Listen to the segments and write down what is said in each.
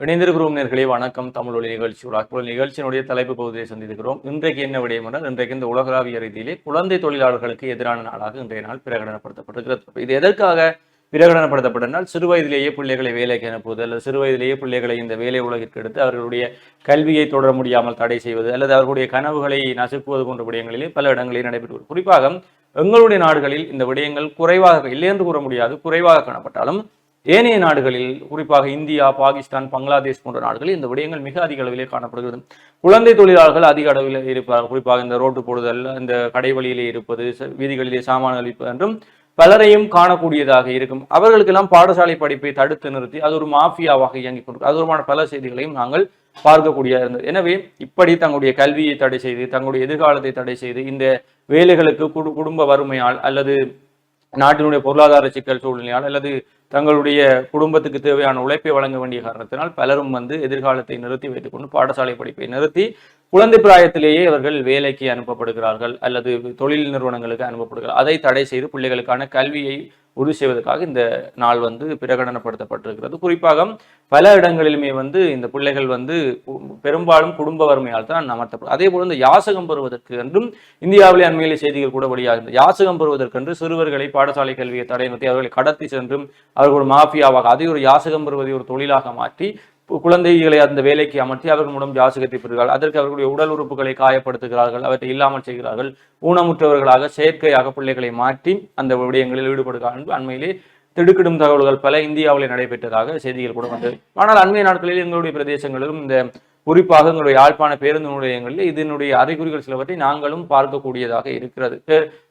இணைந்திருக்கிறோம் நேர்களே. வணக்கம். தமிழொலி நிகழ்ச்சியோட குரல் நிகழ்ச்சியினுடைய தலைப்பு பகுதியை சந்தித்துக்கிறோம் இன்றைக்கு என்ன விடயம் என்றால் இன்றைக்கு இந்த உலகளாவிய ரீதியிலே குழந்தை தொழிலாளர்களுக்கு எதிரான நாளாக இன்றைய நாள் பிரகடனப்படுத்தப்பட்டிருக்கிறது இது எதற்காக பிரகடனப்படுத்தப்பட்டனால் சிறு வயதிலேயே பிள்ளைகளை வேலைக்கு அனுப்புவது அல்லது சிறு வயதிலேயே பிள்ளைகளை இந்த வேலை உலகிற்கு எடுத்து அவர்களுடைய கல்வியை தொடர முடியாமல் தடை செய்வது அல்லது அவர்களுடைய கனவுகளை நசுக்குவது போன்ற விடயங்களிலே பல இடங்களில் நடைபெற்று குறிப்பாக எங்களுடைய நாடுகளில் இந்த விடயங்கள் குறைவாக இல்லை என்று கூற முடியாது குறைவாக காணப்பட்டாலும் ஏனைய நாடுகளில் குறிப்பாக இந்தியா பாகிஸ்தான் பங்களாதேஷ் போன்ற நாடுகளில் இந்த விடயங்கள் மிக அதிக அளவிலே காணப்படுகிறது. குழந்தை தொழிலாளர்கள் அதிக அளவில் இருப்பார்கள். குறிப்பாக இந்த ரோட்டு போடுதல் இந்த கடை வழியிலே இருப்பது வீதிகளிலே சாமான அளிப்பது என்றும் பலரையும் காணக்கூடியதாக இருக்கும். அவர்களுக்கெல்லாம் பாடசாலை படிப்பை தடுத்து நிறுத்தி அது ஒரு மாஃபியாவாக இயங்கிக் கொண்டு அது பல செய்திகளையும் நாங்கள் பார்க்கக்கூடிய இருந்தது. எனவே இப்படி தங்களுடைய கல்வியை தடை செய்து தங்களுடைய எதிர்காலத்தை தடை செய்து இந்த வேலைகளுக்கு குடும்ப வறுமையால் அல்லது நாட்டினுடைய பொருளாதார சிக்கல் சூழ்நிலையால் அல்லது தங்களுடைய குடும்பத்துக்கு தேவையான உழைப்பை வழங்க வேண்டிய காரணத்தினால் பலரும் வந்து எதிர்காலத்தை நிறுத்தி வைத்துக்கொண்டு பாடசாலை படிப்பை நிறுத்தி குழந்தை பிராயத்திலேயே அவர்கள் வேலைக்கு அனுப்பப்படுகிறார்கள் அல்லது தொழில் நிறுவனங்களுக்கு அனுப்பப்படுகிறார்கள். அதை தடை செய்து பிள்ளைகளுக்கான கல்வியை உறுதி செய்வதற்காக இந்த நாள் வந்து பிரகடனப்படுத்தப்பட்டிருக்கிறது. குறிப்பாக பல இடங்களிலுமே வந்து இந்த பிள்ளைகள் வந்து பெரும்பாலும் குடும்ப வறுமையால் தான் அமர்த்தப்படும். அதே போல இந்த யாசகம் பெறுவதற்கு என்றும் இந்தியாவிலே அண்மையிலே செய்திகள் கூட வெளியாகிறது யாசகம் பெறுவதற்கென்று சிறுவர்களை பாடசாலை கல்வியை தடை நிறுத்தி அவர்களை கடத்தி சென்றும் அவர்கள் மாஃபியாவாக அதை ஒரு யாசகம் பெறுவதை ஒரு தொழிலாக மாற்றி குழந்தைகளை அந்த வேலைக்கு அமர்த்தி அவர்கள் மூலம் யாசகத்தை பெறுகிறார்கள். அதற்கு அவர்களுடைய உடல் உறுப்புகளை காயப்படுத்துகிறார்கள். அவற்றை இல்லாமல் செய்கிறார்கள். ஊனமுற்றவர்களாக செயற்கையாக பிள்ளைகளை மாற்றி அந்த விடயங்களில் ஈடுபடுகிறார்கள் அண்மையிலே திடுக்கிடும் தகவல்கள் பல இந்தியாவிலே நடைபெற்றதாக செய்திகள் கூட வந்தது. ஆனால் அண்மைய நாட்களில் எங்களுடைய பிரதேசங்களிலும் இந்த குறிப்பாக எங்களுடைய யாழ்ப்பாண பேருந்து நிலையங்களில் இதனுடைய அறிகுறிகள் சிலவற்றை நாங்களும் பார்க்கக்கூடியதாக இருக்கிறது.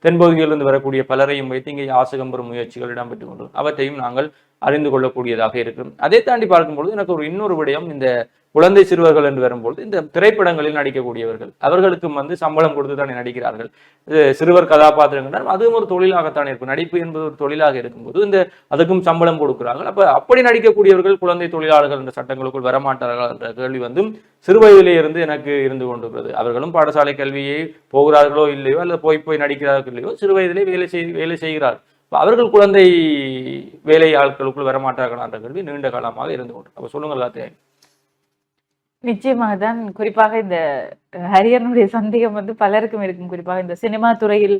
தென்பகுதியிலிருந்து வரக்கூடிய பலரையும் வைத்து இங்கே ஆசகம் பெறும் முயற்சிகள் இடம்பெற்று கொண்டு அவற்றையும் நாங்கள் அறிந்து கொள்ளக்கூடியதாக இருக்கும். அதை தாண்டி பார்க்கும்பொழுது எனக்கு ஒரு இன்னொரு விடயம் இந்த குழந்தை சிறுவர்கள் என்று வரும்பொழுது இந்த திரைப்படங்களில் நடிக்கக்கூடியவர்கள் அவர்களுக்கும் வந்து சம்பளம் கொடுத்து தானே நடிக்கிறார்கள். இது சிறுவர் கதாபாத்திரங்கள் அதுவும் ஒரு தொழிலாகத்தான் இருக்கும். நடிப்பு என்பது ஒரு தொழிலாக இருக்கும்போது இந்த அதுக்கும் சம்பளம் கொடுக்கிறார்கள். அப்ப அப்படி நடிக்கக்கூடியவர்கள் குழந்தை தொழிலாளர்கள் என்ற சட்டங்களுக்குள் வரமாட்டார்கள் என்ற கேள்வி வந்து சிறு இருந்து எனக்கு இருந்து கொண்டிருக்கிறது. அவர்களும் பாடசாலை கல்வியை போகிறார்களோ இல்லையோ அல்லது போய் போய் நடிக்கிறார்கள் இல்லையோ சிறுவயதிலே வேலை செய் வேலை செய்கிறார். அவர்கள் குழந்தை வேலை ஆட்களுக்குள் வரமாட்டார்களான்ற கல்வி நீண்ட காலமாக இருந்து கொண்டு அப்போ சொல்லுங்கள் எல்லாத்தையும் நிச்சயமாக தான் குறிப்பாக இந்த ஹரியனுடைய சந்தேகம் வந்து பலருக்கும் இருக்கும். குறிப்பாக இந்த சினிமா துறையில்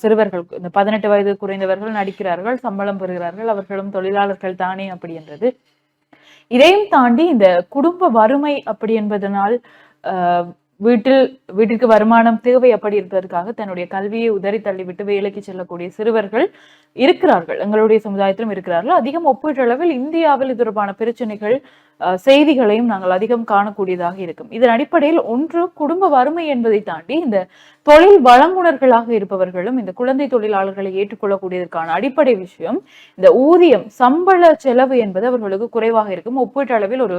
சிறுவர்கள் இந்த பதினெட்டு வயது குறைந்தவர்கள் நடிக்கிறார்கள் சம்பளம் பெறுகிறார்கள் அவர்களும் தொழிலாளர்கள் தானே அப்படி என்றது இதையும் தாண்டி இந்த குடும்ப வறுமை அப்படி என்பதனால் வீட்டில் வீட்டிற்கு வருமானம் தேவை அப்படி இருப்பதற்காக தன்னுடைய கல்வியை உதறி தள்ளிவிட்டு வேலைக்கு செல்லக்கூடிய சிறுவர்கள் இருக்கிறார்கள். எங்களுடைய சமுதாயத்திலும் இருக்கிறார்கள். அதிகம் ஒப்பீட்டளவில் இந்தியாவில் இது தொடர்பான பிரச்சனைகள் செய்திகளையும் நாங்கள் அதிகம் காணக்கூடியதாக இருக்கும். இதன் அடிப்படையில் ஒன்று குடும்ப வறுமை என்பதை தாண்டி இந்த தொழில் வழங்குனர்களாக இருப்பவர்களும் இந்த குழந்தை தொழிலாளர்களை ஏற்றுக்கொள்ளக்கூடியதற்கான அடிப்படை விஷயம் இந்த ஊதியம் சம்பள செலவு என்பது அவர்களுக்கு குறைவாக இருக்கும். ஒப்பீட்டளவில் ஒரு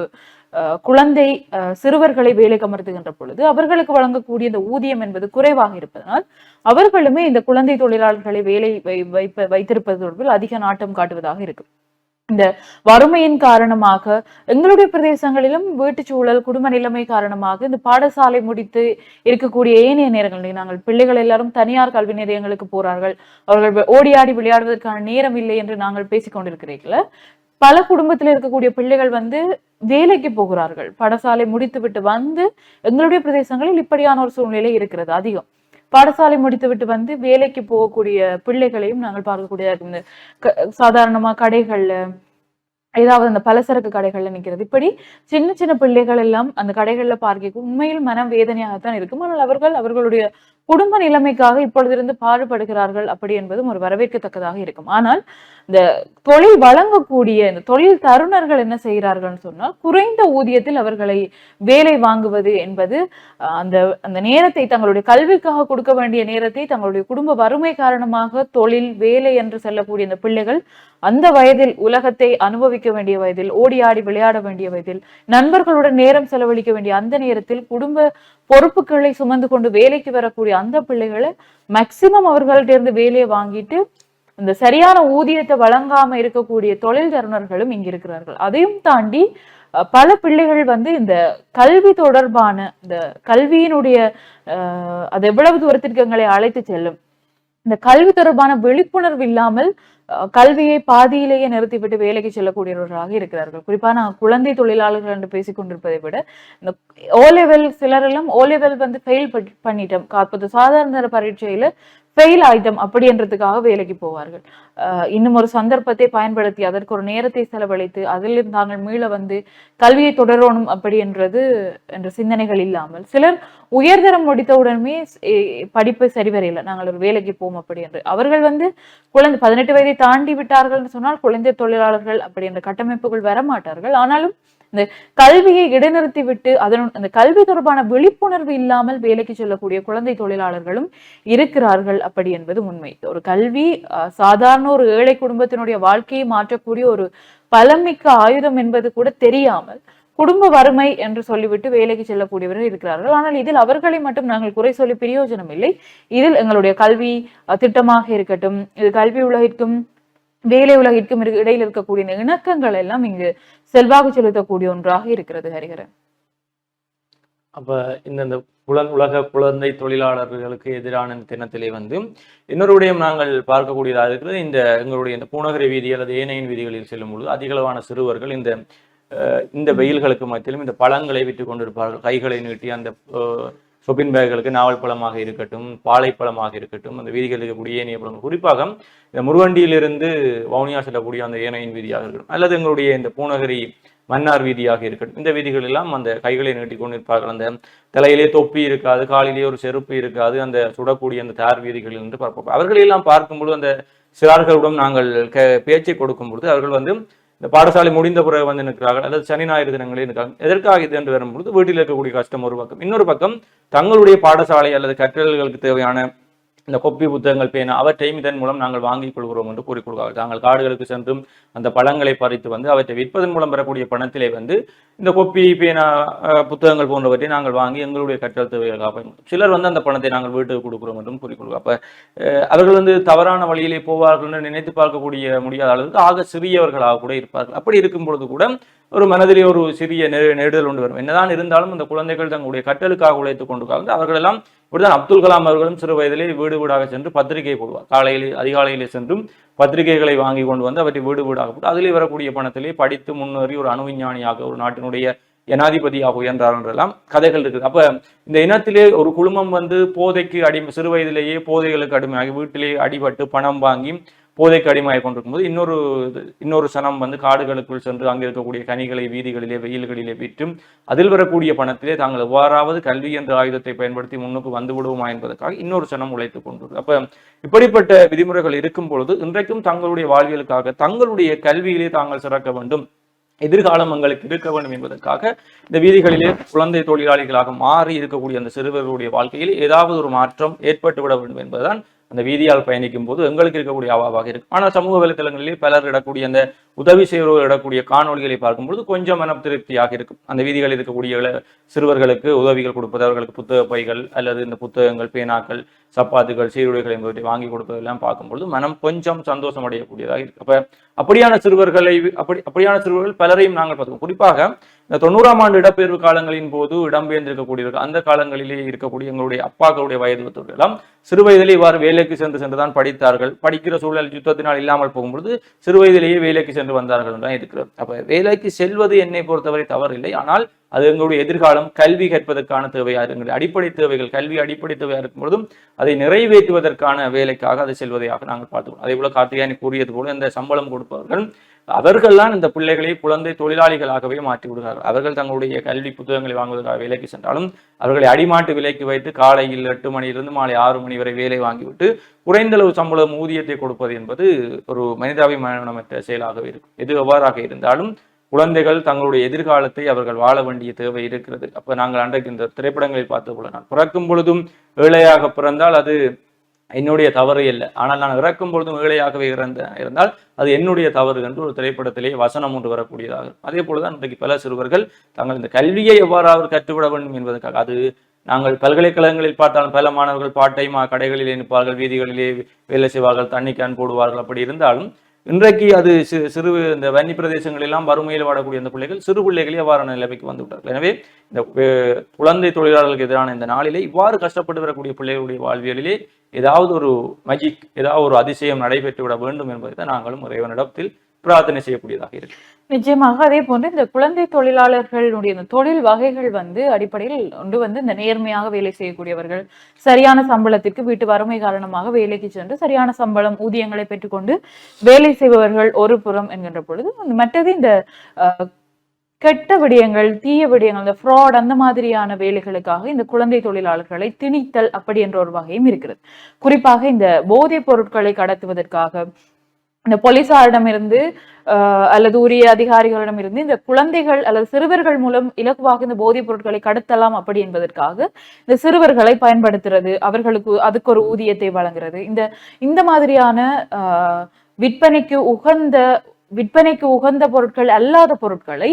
அஹ், குழந்தை அஹ், சிறுவர்களை வேலை கமர்த்துகின்ற பொழுது அவர்களுக்கு வழங்கக்கூடிய இந்த ஊதியம் என்பது குறைவாக இருப்பதனால் அவர்களுமே இந்த குழந்தை தொழிலாளர்களை வேலை வை- வைப்ப வைத்திருப்பது தொடர்பில் அதிக நாட்டம் காட்டுவதாக இருக்கும். இந்த வறுமையின் காரணமாக எங்களுடைய பிரதேசங்களிலும் வீட்டு சூழல் குடும்ப நிலைமை காரணமாக இந்த பாடசாலை முடித்து இருக்கக்கூடிய ஏனைய நேரங்களில் நாங்கள் பிள்ளைகள் எல்லாரும் தனியார் கல்வி நிலையங்களுக்கு போறார்கள். அவர்கள் ஓடி ஆடி விளையாடுவதற்கான நேரம் இல்லை என்று நாங்கள் பேசிக்கொண்டிருக்கிறீர்கள பல குடும்பத்தில் இருக்கக்கூடிய பிள்ளைகள் வந்து வேலைக்கு போகிறார்கள். பாடசாலை முடித்துவிட்டு வந்து எங்களுடைய பிரதேசங்களில் இப்படியான ஒரு சூழ்நிலை இருக்கிறது அதிகம். பாடசாலை முடித்துவிட்டு வந்து வேலைக்கு போகக்கூடிய பிள்ளைகளையும் நாங்கள் பார்க்கக்கூடியதாக இருந்தது க- சாதாரணமா கடைகள்ல ஏதாவது அந்த பலசரக்கு கடைகள்ல நிற்கிறது இப்படி சின்ன சின்ன பிள்ளைகள் எல்லாம் அந்த கடைகள்ல பார்க்க உண்மையில் மனம் வேதனையாகத்தான் இருக்கும். ஆனால் அவர்கள் அவர்களுடைய குடும்ப நிலைமைக்காக இப்பொழுதிருந்து பாடுபடுகிறார்கள் அப்படி என்பதும் ஒரு வரவேற்கத்தக்கதாக இருக்கும். ஆனால் இந்த தொழில் வழங்கக்கூடிய இந்த தொழில் தருணர்கள் என்ன செய்கிறார்கள்னு சொன்னால் குறைந்த ஊதியத்தில் அவர்களை வேலை வாங்குவது என்பது அந்த அந்த நேரத்தை தங்களுடைய கல்விக்காக கொடுக்க வேண்டிய நேரத்தை தங்களுடைய குடும்ப வறுமை காரணமாக தொழில் வேலை என்று செல்லக்கூடிய இந்த பிள்ளைகள் அந்த வயதில் உலகத்தை அனுபவிக்க வேண்டிய வயதில் ஓடி ஆடி விளையாட வேண்டிய வயதில் நண்பர்களுடன் நேரம் செலவழிக்க வேண்டிய அந்த நேரத்தில் குடும்ப பொறுப்புகளை சுமந்து கொண்டு வேலைக்கு வரக்கூடிய அந்த பிள்ளைகளை மேக்சிமம் அவர்கள்ட்ட இருந்து வேலையை வாங்கிட்டு இந்த சரியான ஊதியத்தை வழங்காம இருக்கக்கூடிய தொழில் தருணர்களும் இங்க இருக்கிறார்கள். அதையும் தாண்டி அஹ், பல பிள்ளைகள் வந்து இந்த கல்வி தொடர்பான இந்த கல்வியினுடைய அஹ், அது எவ்வளவு தூரத்திற்கு எங்களை அழைத்து செல்லும். இந்த கல்வி தொடர்பான விழிப்புணர்வு இல்லாமல் கல்வியை பாதியிலேயே நிறுத்திவிட்டு வேலைக்கு செல்லக்கூடியவர்களாக இருக்கிறார்கள். குறிப்பா நான் குழந்தை தொழிலாளர்கள் என்று பேசிக் கொண்டிருப்பதை விட இந்த ஓ லெவல் சிலர் ஓ லெவல் வந்து ஃபெயில் பண்ணிட்டோம். காப்பது சாதாரண தர பரீட்சையில ஃபெயில் ஆயிட்டம் அப்படின்றதுக்காக வேலைக்கு போவார்கள். அஹ், இன்னும் ஒரு சந்தர்ப்பத்தை பயன்படுத்தி அதற்கு ஒரு நேரத்தை செலவழித்து அதில் தாங்கள் மீள வந்து கல்வியை தொடரணும் அப்படி என்றது என்ற சிந்தனைகள் இல்லாமல். சிலர் உயர்தரம் முடித்தவுடனே படிப்பு சரிவரையில. நாங்கள் ஒரு வேலைக்கு போவோம் அப்படி என்று. அவர்கள் வந்து குழந்தை பதினெட்டு வயதை தாண்டி விட்டார்கள் சொன்னால் குழந்தை தொழிலாளர்கள் அப்படி என்ற கட்டமைப்புகள் வர மாட்டார்கள் ஆனாலும் இந்த கல்வியை இடைநிறுத்தி விட்டு அதன் அந்த கல்வி தொடர்பான விழிப்புணர்வு இல்லாமல் வேலைக்கு செல்லக்கூடிய குழந்தை தொழிலாளர்களும் இருக்கிறார்கள் அப்படி என்பது உண்மை. ஒரு கல்வி சாதாரண ஒரு ஏழை குடும்பத்தினுடைய வாழ்க்கையை மாற்றக்கூடிய ஒரு பலமிக்க ஆயுதம் என்பது கூட தெரியாமல் குடும்ப வறுமை என்று சொல்லிவிட்டு வேலைக்கு செல்லக்கூடியவர்கள் இருக்கிறார்கள். ஆனால் இதில் அவர்களை மட்டும் நாங்கள் குறை சொல்லி பிரயோஜனம் இல்லை இதில் எங்களுடைய கல்வி திட்டமாக இருக்கட்டும் இது கல்வி உலகிற்கும் வேலை உலகிற்கும் இடையில் இருக்கக்கூடிய இணக்கங்கள் எல்லாம் இங்கு செல்வாக்கு செலுத்தக்கூடிய ஒன்றாக இருக்கிறது ஹரிகரன் அப்ப இந்த இந்த உலக குழந்தை தொழிலாளர்களுக்கு எதிரான தினத்திலே வந்து இன்னொரு விடயம் நாங்கள் பார்க்கக்கூடியதாக இருக்கிறது. இந்த எங்களுடைய இந்த பூநகரி வீதி அல்லது ஏனையின் வீதிகளில் செல்லும் பொழுது அதிகளவான சிறுவர்கள் இந்த அஹ், இந்த வெயில்களுக்கு மத்தியிலும் இந்த பழங்களை விட்டு கொண்டிருப்பார்கள். கைகளை நீட்டி அந்த சொப்பின் பேக்குகளுக்கு நாவல் பழமாக இருக்கட்டும் பாலைப்பழமாக இருக்கட்டும் அந்த வீதிகளில் இருக்கக்கூடிய ஏனைய பழம் குறிப்பாக இந்த முருவண்டியிலிருந்து வவுனியா செல்லக்கூடிய அந்த ஏனையின் வீதியாக இருக்கட்டும் அல்லது எங்களுடைய இந்த பூநகரி மன்னார் வீதியாக இருக்கட்டும் இந்த வீதிகள் எல்லாம் அந்த கைகளை நீட்டி கொண்டிருப்பார்கள். அந்த தலையிலே தொப்பி இருக்காது காலிலே ஒரு செருப்பு இருக்காது அந்த சுடக்கூடிய அந்த தார் வீதிகளில் என்று பார்ப்போம் அவர்களையெல்லாம் பார்க்கும்பொழுது அந்த சிறார்களுடன் நாங்கள் க பேச்சை கொடுக்கும் பொழுது அவர்கள் வந்து இந்த பாடசாலை முடிந்த பிறகு வந்து நிற்கிறார்கள். அல்லது சனி ஞாயிறு தினங்களே இருக்காங்க எதற்காக இது என்று வரும்பொழுது வீட்டில் இருக்கக்கூடிய கஷ்டம் ஒரு பக்கம். இன்னொரு பக்கம் தங்களுடைய பாடசாலை அல்லது கற்றல்களுக்கு தேவையான இந்த கொப்பி புத்தகங்கள் பேனா அவற்றையும் இதன் மூலம் நாங்கள் வாங்கிக் கொள்கிறோம் என்று கூறிக்கொள்கிறார்கள். தாங்கள் காடுகளுக்கு சென்றும் அந்த பழங்களை பறித்து வந்து அவற்றை விற்பதன் மூலம் பெறக்கூடிய பணத்திலே வந்து இந்த கொப்பி பேனா புத்தகங்கள் போன்றவற்றை நாங்கள் வாங்கி எங்களுடைய கற்றல் தேவைகளுக்காக சிலர் வந்து அந்த பணத்தை நாங்கள் வீட்டுக்கு கொடுக்குறோம் என்றும் கூறிக்கொள்கிறோம் அப்போ அவர்கள் வந்து தவறான வழியிலே போவார்கள் என்று நினைத்து பார்க்கக்கூடிய முடியாத அளவுக்கு ஆக சிறியவர்களாக கூட இருப்பார்கள். அப்படி இருக்கும் பொழுது கூட ஒரு மனதிலே ஒரு சிறிய நெ- நெடுதல் ஒன்று வரும். என்னதான் இருந்தாலும் அந்த குழந்தைகள் தங்களுடைய கற்றலுக்காக உழைத்துக் கொண்டு அவர்களெல்லாம் இப்படிதான் அப்துல் கலாம் அவர்களும் சிறு வயதிலே வீடு வீடாக சென்று பத்திரிகை போடுவார் காலையிலே அதிகாலையிலே சென்றும் பத்திரிகைகளை வாங்கி கொண்டு வந்து அவற்றை வீடு வீடாக போட்டு அதிலே வரக்கூடிய பணத்திலே படித்து முன்னேறி ஒரு அணுவிஞ்ஞானியாக ஒரு நாட்டினுடைய ஜனாதிபதியாக உயர்ந்தார் என்றெல்லாம் கதைகள் இருக்குது. அப்ப இந்த இனத்திலே ஒரு குழுமம் வந்து போதைக்கு அடிமை சிறு வயதிலேயே போதைகளுக்கு அடிமையாகி வீட்டிலே அடிபட்டு பணம் வாங்கி போதைக்கு அடிமையாக கொண்டிருக்கும் போது இன்னொரு இன்னொரு சனம் வந்து காடுகளுக்குள் சென்று அங்கே இருக்கக்கூடிய கனிகளை வீதிகளிலே வெயில்களிலே விற்றும் அதில் வரக்கூடிய பணத்திலே தாங்கள் எவ்வாறாவது கல்வி என்ற ஆயுதத்தை பயன்படுத்தி முன்னுக்கு வந்து விடுவோமா என்பதற்காக இன்னொரு சனம் உழைத்துக் கொண்டு அப்ப இப்படிப்பட்ட விதிமுறைகள் இருக்கும் பொழுது இன்றைக்கும் தங்களுடைய வாழ்வியலுக்காக தங்களுடைய கல்வியிலே தாங்கள் சிறக்க வேண்டும் எதிர்காலம் எங்களுக்கு இருக்க வேண்டும் என்பதற்காக இந்த வீதிகளிலே குழந்தை தொழிலாளிகளாக மாறி இருக்கக்கூடிய அந்த சிறுவர்களுடைய வாழ்க்கையில் ஏதாவது ஒரு மாற்றம் ஏற்பட்டு விட வேண்டும் என்பதுதான் அந்த வீதியால் பயணிக்கும் போது எங்களுக்கு இருக்கக்கூடிய அவாவாக இருக்கு ஆனால் சமூக வலைத்தளங்களிலே பலர் இடக்கூடிய அந்த உதவி செய்வர்கள் இடக்கூடிய காணொளிகளை பார்க்கும்பொழுது கொஞ்சம் மன திருப்தியாக இருக்கும். அந்த வீதிகளில் இருக்கக்கூடிய சிறுவர்களுக்கு உதவிகள் கொடுப்பது அவர்களுக்கு புத்தக பைகள் அல்லது இந்த புத்தகங்கள் பேனாக்கள் சப்பாத்துகள் சீருடைகள் என்பவற்றை வாங்கி கொடுப்பதெல்லாம் பார்க்கும்பொழுது மனம் கொஞ்சம் சந்தோஷம் அடையக்கூடியதாக இருக்கு. அப்ப அப்படியான சிறுவர்களை அப்படி அப்படியான சிறுவர்கள் பலரையும் நாங்கள் பார்த்துக்கோம். குறிப்பாக இந்த தொண்ணூறாம் ஆண்டு இடப்பெயர்வு காலங்களின் போது இடம்பெயர்ந்திருக்கக்கூடியவர்கள் அந்த காலங்களிலே இருக்கக்கூடிய எங்களுடைய அப்பாக்களுடைய வயது ஒத்தவர்கள் எல்லாம் சிறு வயதிலே இவ்வாறு வேலைக்கு சென்று சென்றுதான் படித்தார்கள். படிக்கிற சூழல் யுத்தத்தினால் இல்லாமல் போகும்பொழுது சிறு வயதிலேயே வேலைக்கு சென்று வந்தார்கள் தான் இருக்கிறது. அப்ப வேலைக்கு செல்வது என்னை பொறுத்தவரை தவறில்லை. ஆனால் அது எங்களுடைய எதிர்காலம் கல்வி கற்பதற்கான தேவையா இருக்கிறது அடிப்படை தேவைகள் கல்வி அடிப்படை தேவையா இருக்கும் பொழுதும் அதை நிறைவேற்றுவதற்கான வேலைக்காக அதை செல்வதையாக நாங்கள் பார்த்துக்கிறோம் அதே போல கார்த்திகாயனி கூறியது போல இந்த சம்பளம் கொடுப்பவர்கள் அவர்கள்தான் இந்த பிள்ளைகளை குழந்தை தொழிலாளிகளாகவே மாற்றி விடுகிறார்கள் அவர்கள் தங்களுடைய கல்வி புத்தகங்களை வாங்குவதற்காக வேலைக்கு சென்றாலும் அவர்களை அடிமாட்டு விலைக்கு வைத்து காலையில் எட்டு மணியிலிருந்து மாலை ஆறு மணி வரை வேலை வாங்கிவிட்டு குறைந்தளவு சம்பளம் ஊதியத்தை கொடுப்பது என்பது ஒரு மனிதாபிமானமற்ற செயலாகவே இருக்கும். எது எவ்வாறாக இருந்தாலும் குழந்தைகள் தங்களுடைய எதிர்காலத்தை அவர்கள் வாழ வேண்டிய தேவை இருக்கிறது. அப்ப நாங்கள் அன்றைக்கு இந்த திரைப்படங்களில் பார்த்தது போல நான் பிறக்கும் பொழுதும் ஏழையாக பிறந்தால் அது என்னுடைய தவறு இல்லை ஆனால் நான் இறக்கும் பொழுதும் ஏழையாகவே இறந்த இருந்தால் அது என்னுடைய தவறு என்று ஒரு திரைப்படத்திலேயே வசனம் ஒன்று வரக்கூடியதாக இருக்கும். அதே போலதான் இன்றைக்கு பல சிறுவர்கள் தாங்கள் இந்த கல்வியை எவ்வாறாவது கற்றுவிட வேண்டும் என்பதற்காக அது நாங்கள் பல்கலைக்கழகங்களில் பார்த்தாலும் பல மாணவர்கள் பாட்டைமா கடைகளில் கடைகளிலே நிற்பார்கள் வீதிகளிலே வேலை செய்வார்கள் தண்ணி கேன் போடுவார்கள் அப்படி இருந்தாலும் இன்றைக்கு அது சிறு சிறு இந்த வன்னி பிரதேசங்களெல்லாம் வறுமையில் வாடக்கூடிய அந்த பிள்ளைகள் சிறு பிள்ளைகளே அவ்வாறான நிலைமைக்கு வந்து விட்டார்கள். எனவே இந்த குழந்தை தொழிலாளர்களுக்கு எதிரான இந்த நாளிலே இவ்வாறு கஷ்டப்பட்டு வரக்கூடிய பிள்ளைகளுடைய வாழ்வியலிலே ஏதாவது ஒரு மஜிக் ஏதாவது ஒரு அதிசயம் நடைபெற்று விட வேண்டும் என்பதை தான் நாங்களும் இறைவனிடத்தில் பிரார்த்தனை செய்யக்கூடியதாக இருக்கு. நிச்சயமாக. அதே போன்று இந்த குழந்தை தொழிலாளர்களுடைய இந்த தொழில் வகைகள் வந்து அடிப்படையில் ஒன்று வந்து இந்த நேர்மையாக வேலை செய்யக்கூடியவர்கள் சரியான சம்பளத்திற்கு வீட்டு வறுமை காரணமாக வேலைக்கு சென்று சரியான சம்பளம் ஊதியங்களை பெற்றுக்கொண்டு வேலை செய்பவர்கள் ஒரு புறம் என்கின்ற பொழுது மற்றது இந்த கெட்ட விடயங்கள் தீய விடயங்கள் இந்த ஃப்ராட் அந்த மாதிரியான வேலைகளுக்காக இந்த குழந்தை தொழிலாளர்களை திணித்தல் அப்படி என்ற ஒரு வகையும் இருக்கிறது. குறிப்பாக இந்த போதைப் பொருட்களை கடத்துவதற்காக இந்த போலீசாரிடமிருந்து ஆஹ், அல்லது உரிய அதிகாரிகளிடம் இருந்து இந்த குழந்தைகள் அல்லது சிறுவர்கள் மூலம் இலகுவாக இந்த போதைப் பொருட்களை கடத்தலாம் அப்படி என்பதற்காக இந்த சிறுவர்களை பயன்படுத்துறது அவர்களுக்கு அதுக்கு ஒரு ஊதியத்தை வழங்குறது. இந்த இந்த மாதிரியான ஆஹ், விற்பனைக்கு உகந்த விற்பனைக்கு உகந்த பொருட்கள் அல்லாத பொருட்களை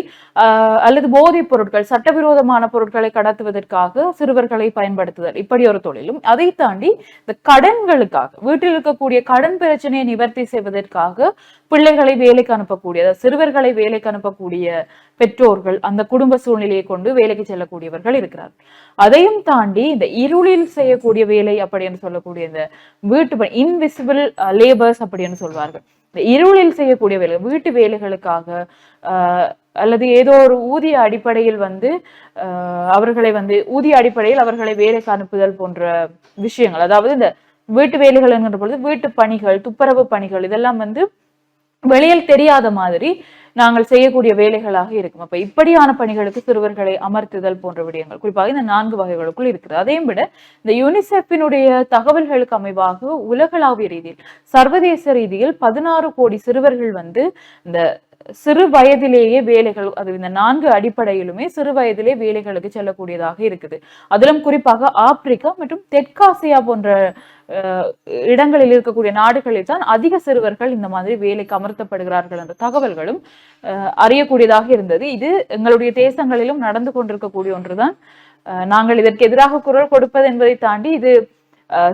அல்லது போதைப் பொருட்கள் சட்டவிரோதமான பொருட்களை கடத்துவதற்காக சிறுவர்களை பயன்படுத்துதல் இப்படி ஒரு தொழிலும். அதை தாண்டி இந்த கடன்களுக்காக வீட்டில் இருக்கக்கூடிய கடன் பிரச்சனையை நிவர்த்தி செய்வதற்காக பிள்ளைகளை வேலைக்கு அனுப்பக்கூடிய அதாவது சிறுவர்களை வேலைக்கு அனுப்பக்கூடிய பெற்றோர்கள் அந்த குடும்ப சூழ்நிலையை கொண்டு வேலைக்கு செல்லக்கூடியவர்கள் இருக்கிறார்கள் அதையும் தாண்டி இந்த இருளில் செய்யக்கூடிய வேலை அப்படின்னு சொல்லக்கூடிய இந்த வீட்டு இன்விசிபிள் லேபர்ஸ் அப்படின்னு சொல்வார்கள். இருளில் செய்யக்கூடிய வேலை வீட்டு வேலைகளுக்காக ஆஹ், அல்லது ஏதோ ஒரு ஊதிய அடிப்படையில் வந்து ஆஹ், அவர்களை வந்து ஊதிய அடிப்படையில் அவர்களை வேலைக்கு அனுப்புதல் போன்ற விஷயங்கள். அதாவது இந்த வீட்டு வேலைகள் பொழுது வீட்டு பணிகள் துப்புரவு பணிகள் இதெல்லாம் வந்து வெளியில் தெரியாத மாதிரி நாங்கள் செய்யக்கூடிய வேலைகளாக இருக்கும். அப்ப இப்படியான பணிகளுக்கு சிறுவர்களை அமர்த்துதல் போன்ற விடயங்கள். குறிப்பாக இந்த நான்கு வகைகளுக்குள் இருக்குது. அதையும் விட இந்த யூனிசெஃபினுடைய தகவல்களுக்கு அமைவாக உலகளாவிய ரீதியில் சர்வதேச ரீதியில் பதினாறு கோடி சிறுவர்கள் வந்து இந்த சிறு வயதிலேயே வேலைகள் அது இந்த நான்கு அடிப்படையிலுமே சிறு வயதிலே வேலைகளுக்கு செல்லக்கூடியதாக இருக்குது. அதிலும் குறிப்பாக ஆப்பிரிக்கா மற்றும் தெற்காசியா போன்ற அஹ், இடங்களில் இருக்கக்கூடிய நாடுகளில் தான் அதிக சிறுவர்கள் இந்த மாதிரி வேலைக்கு அமர்த்தப்படுகிறார்கள் என்ற தகவல்களும் அறியக்கூடியதாக இருந்தது. இது எங்களுடைய தேசங்களிலும் நடந்து கொண்டிருக்கக்கூடிய ஒன்றுதான். அஹ், நாங்கள் இதற்கு எதிராக குரல் கொடுப்பது என்பதை தாண்டி இது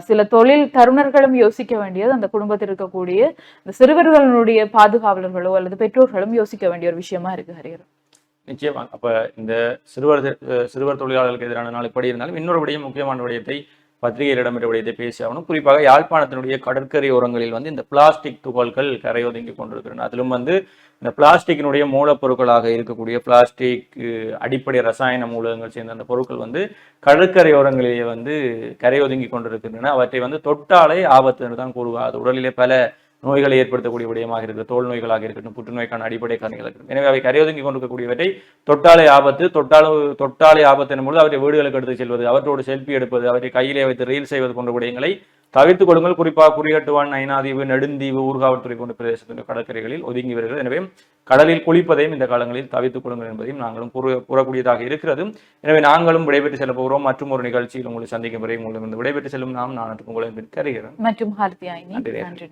சில தொழில் தருணர்களும் யோசிக்க வேண்டியது அந்த குடும்பத்தில் இருக்கக்கூடிய இந்த சிறுவர்களுடைய பாதுகாவலர்களோ அல்லது பெற்றோர்களும் யோசிக்க வேண்டிய ஒரு விஷயமா இருக்கு ஹரியர் நிச்சயமா. அப்ப இந்த சிறுவர் சிறுவர் தொழிலாளர்களுக்கு எதிரான நாள் இப்படி இருந்தாலும் இன்னொரு விடயம் முக்கியமான விடயத்தை பத்திரிகையில் இடம்பெற்ற பேசி ஆகணும். குறிப்பாக யாழ்ப்பாணத்தினுடைய கடற்கரை ஓரங்களில் வந்து இந்த பிளாஸ்டிக் துகள்கள் கரையொதுங்கி கொண்டிருக்கின்றன. அதிலும் வந்து இந்த பிளாஸ்டிக்கினுடைய மூலப்பொருட்களாக இருக்கக்கூடிய பிளாஸ்டிக் அடிப்படை ரசாயன மூலகங்கள் சேர்ந்த அந்த பொருட்கள் வந்து கடற்கரை ஓரங்களிலேயே வந்து கரையொதுங்கி கொண்டிருக்கின்றன. அவற்றை வந்து தொட்டாலே ஆபத்து என்று தான் கூறுவார் அது உடலிலே பல நோய்களை ஏற்படுத்தக்கூடிய விடயமாக இருக்கிறது தோல் நோய்களாக இருக்கட்டும் புற்றுநோய்க்கான அடிப்படை இருக்கட்டும். எனவே அவை கரையொதுங்கி கொண்டிருக்கக்கூடியவற்றை தொட்டாலே ஆபத்து தொட்டால தொட்டாலே ஆபத்து என்னும்போது அவற்றை வீடுகளுக்கு எடுத்து செல்வது அவற்றோடு செல்ஃபி எடுப்பது அவற்றை கையிலே வைத்து ரீல் செய்வது போன்ற விடயங்களை தவிர்த்துக் கொள்ளுங்கள் குறிப்பாக குறியட்டுவான் ஐநாதீவு நெடுந்தீவு ஊர்காவல்துறை போன்ற பிரதேசத்தின் கடற்கரைகளில் ஒதுங்கி வருகிறது. எனவே கடலில் குளிப்பதையும் இந்த காலங்களில் தவிர்த்துக் கொள்ளுங்கள் என்பதையும் நாங்களும் கூற கூறக்கூடியதாக இருக்கிறது. எனவே நாங்களும் விடைபெற்று செல்ல போகிறோம். மற்றும் ஒரு நிகழ்ச்சியில் உங்களை சந்திக்கும் வரை உங்களிடம் விடைபெற்று செல்லும் நாம் நான் உங்களை கருகிறேன் மற்றும். நன்றி.